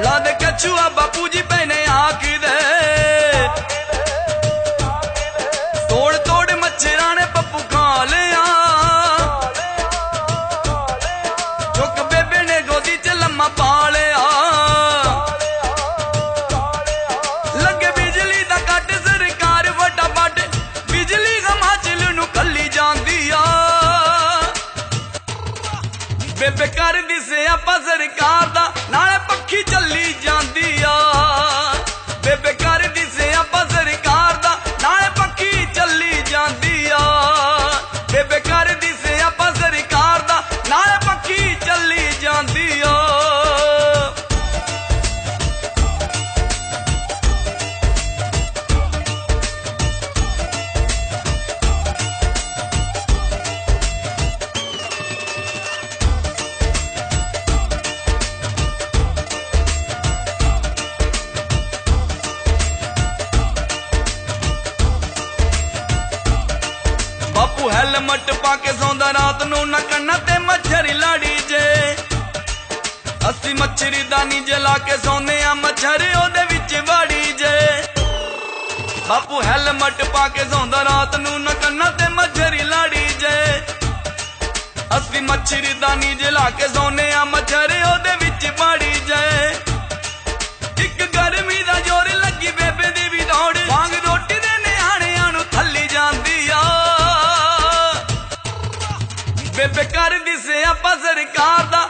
ਲੱਦ ਕਛੂਆ ਬਾਪੂ ਜੀ ਭੈਣੇ ਆਖਦੇ ਤੋੜ ਤੋੜ ਮੱਛਰਾਂ ਨੇ ਬਿਜਲੀ ਦਾ ਕੱਟ, ਸਰਕਾਰ ਵੱਡਾ ਵੱਡ। ਬਿਜਲੀ ਗਮਾਚਲ ਨੂੰ ਕੱਲੀ ਜਾਂਦੀ ਆ। ਬੇਬੇ ਕਰਦੀ ਸੇ ਆਪਾਂ ਸਰਕਾਰ ਦਾ। ਨਾਲੇ ਆਖੀ ਚੱਲੀ ਜਾਂਦੀ ਆ। ਬੇਬੇ ਕਰਦੀ ਸਿਆਪਾ ਸਰਕਾਰ ਦਾ ਨਾਲੇ ਪੱਕੀ ਚੱਲੀ ਜਾਂਦੀ ਬਾਪੂ ਹੈਲਮਟ ਪਾ ਕੇ ਸੌਂਦਾ ਰਾਤ ਨੂੰ ਨਾ ਕੰਨਾਂ ਤੇ ਮੱਛਰੀ ਲਾੜੀ ਜੇ। ਅਸੀਂ ਮੱਛਰੀ ਦਾਨੀ ਜਲਾ ਕੇ ਸੌਂਦੇ ਆ ਮੱਛਰ ਉਹਦੇ ਵਿੱਚ ਵਾੜੀ ਜੇ। ਬਾਪੂ ਹੈਲਮਟ ਪਾ ਕੇ ਸੌਂਦਾ ਰਾਤ ਨੂੰ ਨਾ ਕੰਨਾਂ ਤੇ ਮੱਛਰੀ ਲਾੜੀ ਜੇ। ਅਸੀਂ ਮੱਛਰੀ ਦਾਨੀ ਜਲਾ ਕੇ ਸੌਂਦੇ ਆ ਮੱਛਰ ਉਹਦੇ ਬੇਬੇ ਕਰਦੀ ਸਿਆਪਾ ਸਰਕਾਰ ਦਾ।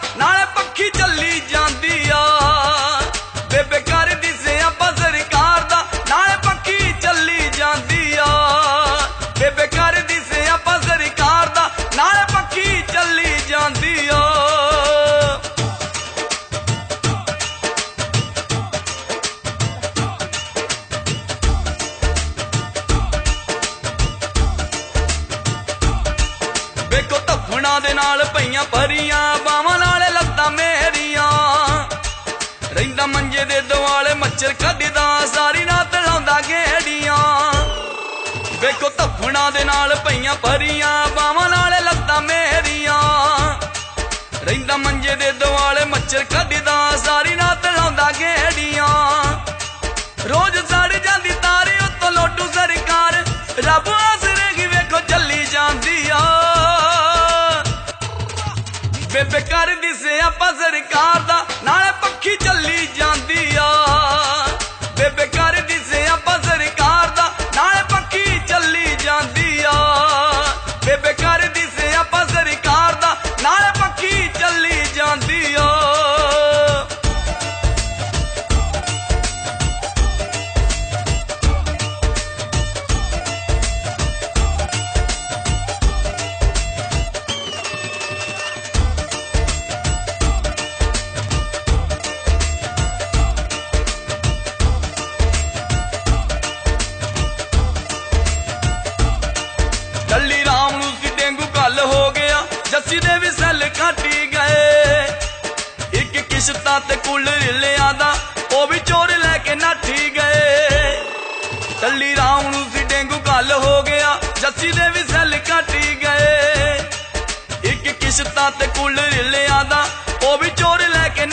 ਧੱਫਣਾ ਦੇ ਨਾਲ ਪਈਆਂ ਭਰੀਆਂ ਬਾਵਾਂ ਨਾਲ ਲੱਤਾਂ ਮੇਰੀਆਂ। ਰਹਿੰਦਾ ਮੰਜੇ ਦੇ ਦੁਆਲੇ ਮੱਛਰ ਕੱਢਦਾ, ਸਾਰੀ ਰਾਤ ਲਾਉਂਦਾ ਗੇੜੀਆਂ। ਵੇਖੋ ਧੱਫਣਾ ਦੇ ਨਾਲ ਪਈਆਂ ਭਰੀਆਂ ਬਾਵਾਂ ਨਾਲ ਲੱਤਾਂ ਮੇਰੀਆਂ। ਰਹਿੰਦਾ ਮੰਜੇ ਦੇ ਦੁਆਲੇ ਮੱਛਰ ਕੱਢਦਾ, ਸਾਰੀ ਰਾਤ ਲਾਉਂਦਾ ਗੇੜੀਆਂ। ਬੇਬੇ ਕਰਦੀ ਸਿਆਪਾ ਸਰਕਾਰ ਦਾ। ਨਾਲੇ ਪੱਖੀ ਚੱਲੀ ਜਾਂਦੀ ਆ। ਬੇਬੇ ਕਰਦੀ ਸਿਆਪਾ ਸੈੱਲ ਘਾਟੀ ਗਏ। ਇੱਕ ਕਿਸ਼ਤਾਂ ਤੇ ਕੂਲਰ ਲਿਆਂ ਦਾ ਉਹ ਵੀ ਚੋਰ ਲੈ ਕੇ ਨਾਠੀ ਗਏ। ਡੱਲੀ ਰਾਮ ਨੂੰ ਸੀ ਡੇਂਗੂ ਕੱਲ ਹੋ ਗਿਆ, ਜੱਸੀ ਦੇ ਵੀ ਸੈੱਲ ਘਾਟੀ ਗਏ। ਇੱਕ ਕਿਸ਼ਤਾਂ ਤੇ ਕੁੱਲ ਲਿਆਂ ਦਾ ਉਹ ਵੀ ਚੋਰ ਲੈ ਕੇ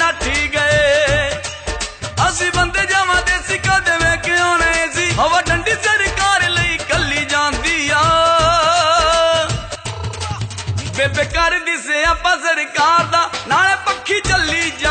ਬੇਬੇ ਕਰਦੀ ਆਪਾਂ ਸਰਕਾਰ ਦਾ। ਨਾਲੇ ਪੱਖੀ ਚੱਲੀ ਜਾਂਦੀ